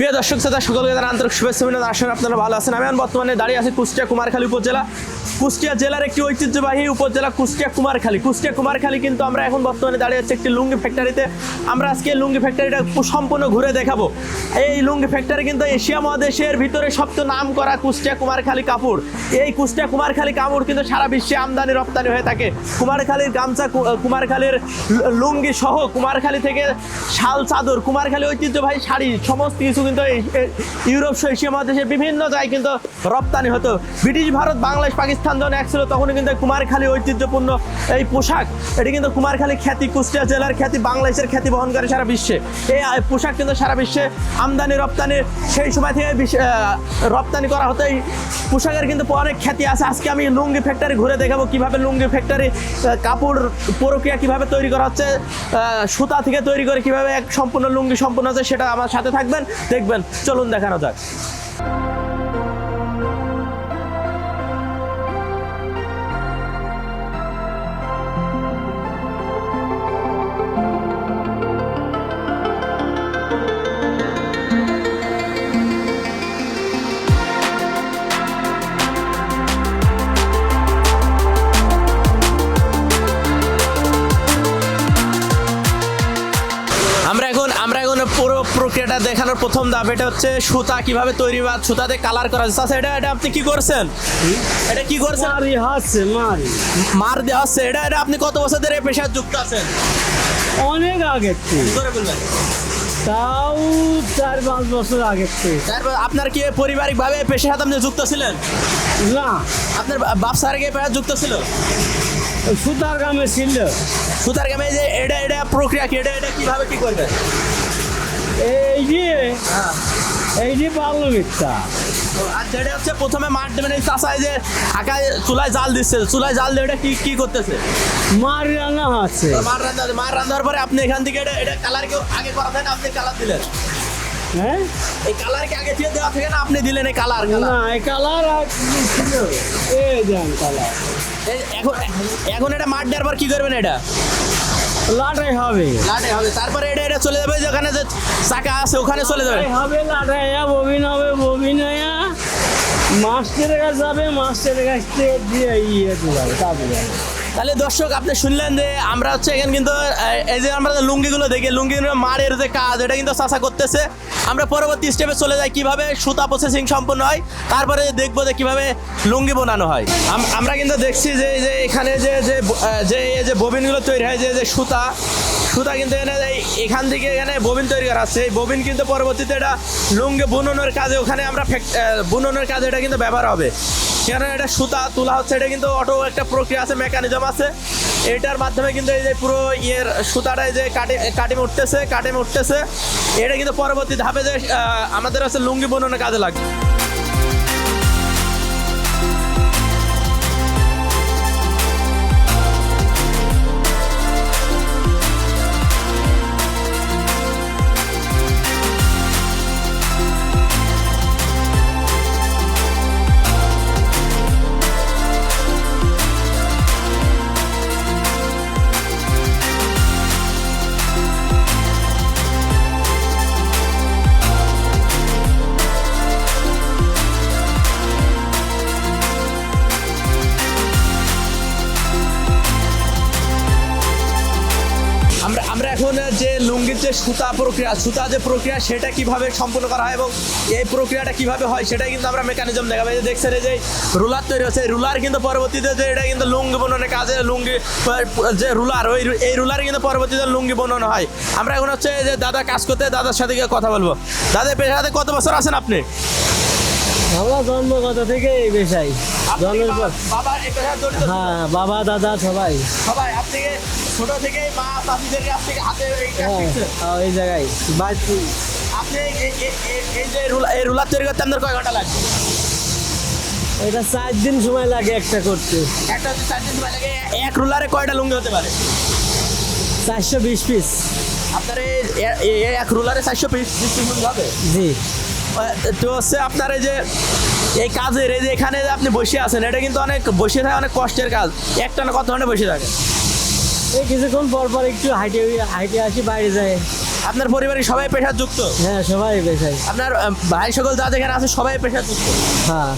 প্রিয় দর্শক শ্রোতা, সকলকে জানাই আন্তরিক শুভেচ্ছা অভিনন্দন আসলে আপনারা ভালো আছেন। আমি বর্তমানে দাঁড়িয়ে আছি কুষ্টিয়া কুমারখালী উপজেলা। কুষ্টিয়া জেলার একটি ঐতিহ্যবাহী উপজেলা কুষ্টিয়া কুমারখালী। কুষ্টিয়া কুমারখালী কিন্তু আমরা এখন বর্তমানে দাঁড়িয়ে আছি একটি লুঙ্গি ফ্যাক্টরিতে আমরা আজকে লুঙ্গি ফ্যাক্টরিটা সম্পূর্ণ ঘুরে দেখাবো। এই লুঙ্গি ফ্যাক্টরি কিন্তু এশিয়া মহাদেশের ভিতরে সবচেয়ে নাম করা কুষ্টিয়া কুমারখালী কাপড়। এই কুষ্টিয়া কুমারখালী কাপড় কিন্তু সারা বিশ্বে আমদানি, রপ্তানি হয়ে থাকে। কুমারখালীর গামছা কুমারখালীর লুঙ্গি সহ কুমারখালী থেকে শাল, চাদর, কুমারখালী ঐতিহ্যবাহী শাড়ি, সমস্ত কিছু কিন্তু ইউরোপ সহ এশিয়া মহাদেশের বিভিন্ন জায়গায় কিন্তু রপ্তানি হতো। ব্রিটিশ ভারত, বাংলাদেশ, পাকিস্তান যখন এক ছিল তখন কিন্তু কুমারখালী ঐতিহ্যপূর্ণ এই পোশাক। এটি কিন্তু কুমারখালী খ্যাতি, কুষ্টিয়া জেলার খ্যাতি, বাংলাদেশের খ্যাতি বহন করে সারা বিশ্বে। এই পোশাক কিন্তু সারা বিশ্বে আমদানি, রপ্তানি, সেই সময় থেকে রপ্তানি করা হতো। এই পোশাকের কিন্তু অনেক খ্যাতি আছে। আজকে আমি লুঙ্গি ফ্যাক্টরি ঘুরে দেখাবো কীভাবে লুঙ্গি ফ্যাক্টরি কাপড় প্রক্রিয়া কীভাবে তৈরি করা হচ্ছে সুতা থেকে তৈরি করে কীভাবে এক সম্পূর্ণ লুঙ্গি সম্পূর্ণ হচ্ছে, সেটা আমার সাথে থাকবেন। দেখবেন চলুন দেখানো যাক। আমরা এখন পুরো প্রক্রিয়াটা দেখানোর প্রথম ধাপ এটা হচ্ছে সুতা কীভাবে তৈরি বা সুতাতে কালার করা হচ্ছে আচ্ছা, এটা এটা আপনি কি করছেন? এটা কি করছেন? মারি হাসছে মারি। মার দেওয়া হচ্ছে। এটা এটা আপনি কত বছর ধরে এই পেশায় যুক্ত আছেন? অনেক আগের থেকে। করে বলবেন? তাও চার পাঁচ বছর আগের থেকে। তারপর আপনার কি পারিবারিক ভাবে পেশার সাথে আপনি যুক্ত ছিলেন? না। আপনার বাপসার কি পেশা যুক্ত ছিল? সুতার গ্রামে ছিল। সুতার গ্রামে যে এটা এটা প্রক্রিয়া কি? এটা এটা কীভাবে কি করবে এই যে এই যে পারল মিথ্যা আচ্ছা এটা হচ্ছে প্রথমে মাঠ দেবেন এই চাষায় যে আকায় চুলায় জাল দিচ্ছে। চুলায় জাল দিয়ে এটা কি কি করতেছে? মারি রান্না আছে। মার রান্না মার রান্নার পরে আপনি এখান থেকে এটা এটা কালার কেউ আগে করা থাকে আপনি কালার দিলেন। হ্যাঁ? এই কালার কি আগে দিয়ে দেওয়া থাকে না আপনি দিলেন এই কালার না এই কালার আর ছিল? এই কালার এখন এখন এটা মাঠ দেওয়ার পর কি করবেন এটা? লাটাই হবে। লাটে হবে। তারপরে এটা এটা চলে যাবে যেখানে যে চাকা আছে ওখানে চলে যাবে। লাটাই হবে লাটাই ববিন হবে ববিন হইয়া মাস্টারের কাছে যাবে মাস্টারের কাছ থেকে দিয়ে ইয়ে যাবে তারপরে তাহলে দর্শক, আপনি শুনলেন যে আমরা হচ্ছে এখানে কিন্তু এই যে আমরা লুঙ্গিগুলো দেখি, লুঙ্গিগুলো মারের যে কাজ, এটা কিন্তু চাষা করতেছে। আমরা পরবর্তী স্টেপে চলে যাই, কীভাবে সুতা প্রসেসিং সম্পন্ন হয়, তারপরে দেখব যে কীভাবে লুঙ্গি বানানো হয়। আমরা কিন্তু দেখছি যে যে এখানে যে যে যে, এই যে ববিনগুলো তৈরি হয়, যে যে সুতা সুতা কিন্তু এখানে এখান থেকে এখানে ববিন তৈরি করা আছে। এই ববিন কিন্তু পরবর্তীতে এটা লুঙ্গি বুননের কাজে ওখানে আমরা বুননের কাজে এটা কিন্তু ব্যবহার হবে। সেখানে এটা সুতা তোলা হচ্ছে? এটা কিন্তু অটো একটা প্রক্রিয়া আছে মেকানিজম আছে। এটার মাধ্যমে কিন্তু এই যে পুরো ইয়ের সুতাটা যে কাটে কাটিমে উঠতেছে কাটিমে উঠতেছে। এটা কিন্তু পরবর্তী ধাপে যে আমাদের আছে লুঙ্গি বুননের কাজে লাগবে। আমরা এখন যে লুঙ্গির যে সুতা প্রক্রিয়া, সুতা যে প্রক্রিয়া, সেটা কীভাবে সম্পূর্ণ করা হয় এবং এই প্রক্রিয়াটা কীভাবে হয়, সেটাই কিন্তু আমরা মেকানিজম দেখাবো। যে দেখছেন, এই যে রুলার তৈরি হচ্ছে, এই রুলার কিন্তু পরবর্তীতে যে এটা কিন্তু লুঙ্গি বনানোর কাজে লুঙ্গি যে রুলার, ওই এই রুলার কিন্তু পরবর্তীতে লুঙ্গি বনানো হয়। আমরা এখন হচ্ছে যে দাদা কাজ করতে, দাদার সাথে কথা বলব। দাদা পেশাতে কত বছর আছেন আপনি? আমরা জন্মগত থেকে এই পেশাই জন্মের পর? হ্যাঁ বাবা দাদা সবাই। সবাই আপনি ছোট থেকেই মা চাষিদের কাছ থেকে হাতে এই হ্যাঁ? হ্যাঁ, এই জায়গায় বাড়ি আপনি এই- যে রুলার এই রুলার তৈরি করতে আপনার কয় ঘণ্টা লাগবে এটা চার দিন সময় লাগে একটা করতে। একটা চার দিন সময় লাগে এক রুলারে কয়টা লুঙ্গি হতে পারে? চারশো বিশ পিস আপনার এক রুলারে চারশো পিস লুঙ্গি হবে? জি। তো হচ্ছে আপনার এই যে এই কাজের এই যে এখানে যে আপনি বসে আছেন এটা কিন্তু অনেক বসে থাকে অনেক কষ্টের কাজ। একটা না কত ঘণ্টা বসে থাকে? এই কিছুক্ষণ পর পর একটু হাইটে হাইটে আসি বাইরে যায় আপনার পরিবারের সবাই পেশার যুক্ত হ্যাঁ সবাই পেশাই আপনার ভাই সকল যা যেখানে আছে সবাই পেশার যুক্ত হ্যাঁ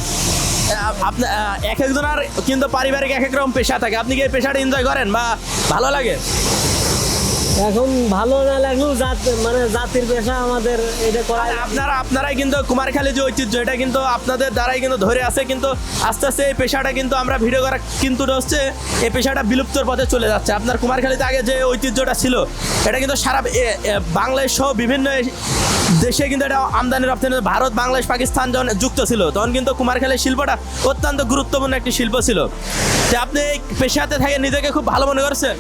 আপনার এক একজনের কিন্তু পারিবারিক এক এক রকম পেশা থাকে। আপনি কি এই পেশাটা এনজয় করেন বা ভালো লাগে? এখন ভালো না লাগলেও জাত মানে জাতির পেশা আমাদের এটা করা আপনারা আপনারাই কিন্তু কুমারখালী যে ঐতিহ্য, এটা কিন্তু আপনাদের দ্বারাই কিন্তু ধরে আছে, কিন্তু আস্তে আস্তে এই পেশাটা কিন্তু আমরা ভিডিও করা কিন্তু হচ্ছে এই পেশাটা বিলুপ্তর পথে চলে যাচ্ছে। আপনার কুমারখালীতে আগে যে ঐতিহ্যটা ছিল, এটা কিন্তু সারা বাংলাদেশ সহ বিভিন্ন দেশে কিন্তু এটা আমদানি রপ্তানি, ভারত, বাংলাদেশ, পাকিস্তান যখন যুক্ত ছিল, তখন কিন্তু কুমারখালীর শিল্পটা অত্যন্ত গুরুত্বপূর্ণ একটি শিল্প ছিল। তো আপনি এই পেশাতে থেকে নিজেকে খুব ভালো মনে করছেন?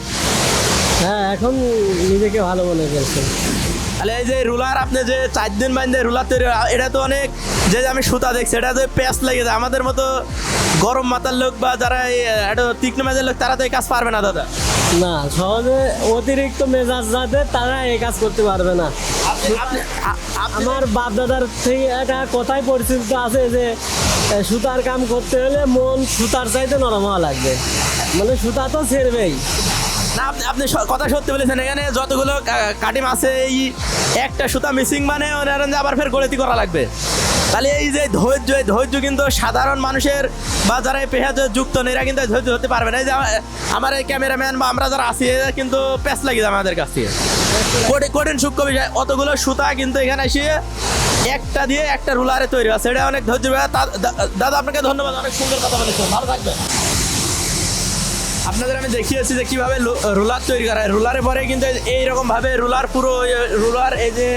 হ্যাঁ এখন নিজেকে ভালো মনে করছে। তাহলে এই যে রুলার আপনি যে চার দিন বাইন্দে রুলার তৈরি এটা তো অনেক যে আমি সুতা দেখছি এটা যে প্যাঁচ লেগে যায়। আমাদের মতো গরম মাথার লোক বা যারা এই, একটু তীক্ষ্ণ মেজার লোক তারা তো এই কাজ পারবে না দাদা। না সহজে অতিরিক্ত মেজাজ যাতে তারা এই কাজ করতে পারবে না। আমার বাপ দাদার থেকে একটা কথাই পরিচিত আছে যে সুতার কাম করতে হলে মন সুতার চাইতে নরম হওয়া লাগবে। মানে সুতা তো ছেড়বেই। না আপনি আপনি কথা সত্যি বলেছেন। এখানে যতগুলো কাটিম আছে এই একটা সুতা মিসিং মানে আবার ফের গলতি করা লাগবে। তাহলে এই যে ধৈর্য এই ধৈর্য কিন্তু সাধারণ মানুষের বা যারা এই পেশাতে যুক্ত নেই, এরা কিন্তু ধৈর্য হতে পারবে না। এই যে আমার এই ক্যামেরাম্যান বা আমরা যারা আছি কিন্তু প্যাচ লাগিয়ে আমাদের কাছ থেকে। কঠিন সূক্ষ্ম বিষয় অতগুলো সুতা কিন্তু এখানে এসে একটা দিয়ে একটা রুলারে তৈরি আছে এটা অনেক ধৈর্য দাদা আপনাকে ধন্যবাদ অনেক সুন্দর কথা বলেছেন। ভালো থাকবেন। আপনাদের আমি দেখিয়েছি যে কীভাবে রোলার তৈরি করা হয়। রোলারের পরে কিন্তু এইরকম ভাবে রুলার পুরো রোলার এই যে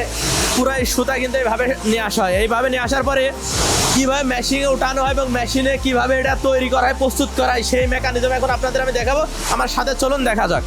পুরো সুতা কিন্তু এইভাবে নিয়ে আসা হয়। এইভাবে নিয়ে আসার পরে কীভাবে মেশিনে উঠানো হয় এবং মেশিনে কীভাবে এটা তৈরি করা হয়, প্রস্তুত করা হয়, সেই মেকানিজম এখন আপনাদের আমি দেখাবো। আমার সাথে চলুন, দেখা যাক।